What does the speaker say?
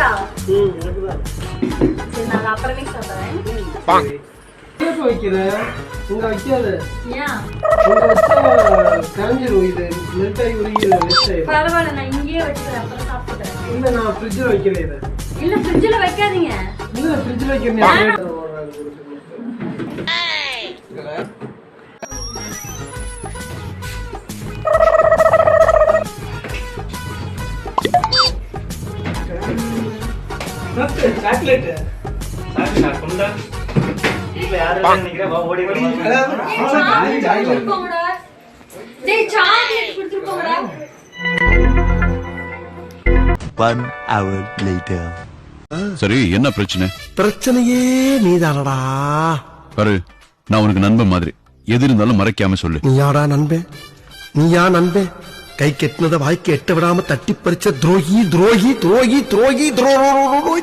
வச்சா சரி நான் அப்புறமே சொல்றேன் கேப் வைக்கிற இங்க வைக்காத காஞ்சிரும் இது மெல்ட்டாகி உருகிடும் பரவாயில்ல நான் இங்கேயே வச்சுக்கிறேன் அப்புறம் சாப்பிடுறேன் இல்ல நான் ஃப்ரிட்ஜில் வைக்கிறேன் இதை இல்ல ஃப்ரிட்ஜில் வைக்காதீங்க இல்ல ஃப்ரிட்ஜில் வைக்கிறேன் சாக்லேட் கொடுத்துட்டு போங்கடா. டேய் சாக்லேட் கொடுத்துட்டு போங்கடா One hour later. சரி என்ன பிரச்சனை? பிரச்சனையே நீதானடா. பாரு நான் உனக்கு நண்பன் மாதிரி. எது இருந்தாலும் மறைக்காம சொல்லு. நீயாடா நண்பே? நீயா நண்பே? கை கெட்டினத வாய்க்கு കൈക്കെട്ടുന്നത് വായിക്ക് എട്ടവിടാമ തട്ടിപ്പറിച്ച ദ്രോഹി ദ്രോഹി ദ്രോഹി ദ്രോഹി ദ്രോഹി